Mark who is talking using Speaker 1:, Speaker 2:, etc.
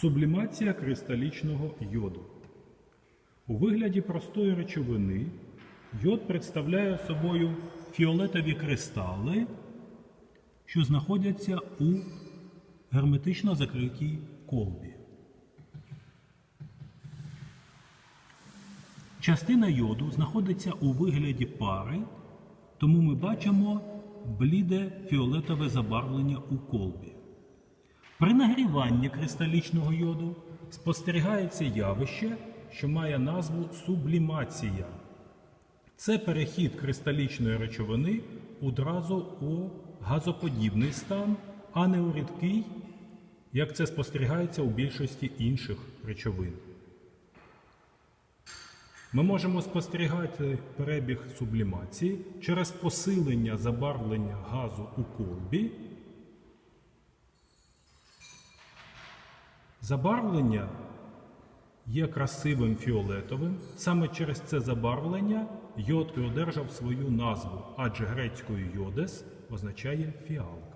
Speaker 1: Сублімація кристалічного йоду. У вигляді простої речовини йод представляє собою фіолетові кристали, що знаходяться у герметично закритій колбі. Частина йоду знаходиться у вигляді пари, тому ми бачимо бліде фіолетове забарвлення у колбі. При нагріванні кристалічного йоду спостерігається явище, що має назву сублімація. Це перехід кристалічної речовини одразу у газоподібний стан, а не у рідкий, як це спостерігається у більшості інших речовин. Ми можемо спостерігати перебіг сублімації через посилення забарвлення газу у колбі. Забарвлення є красивим фіолетовим. Саме через це забарвлення йод одержав свою назву, адже грецькою йодес означає фіалка.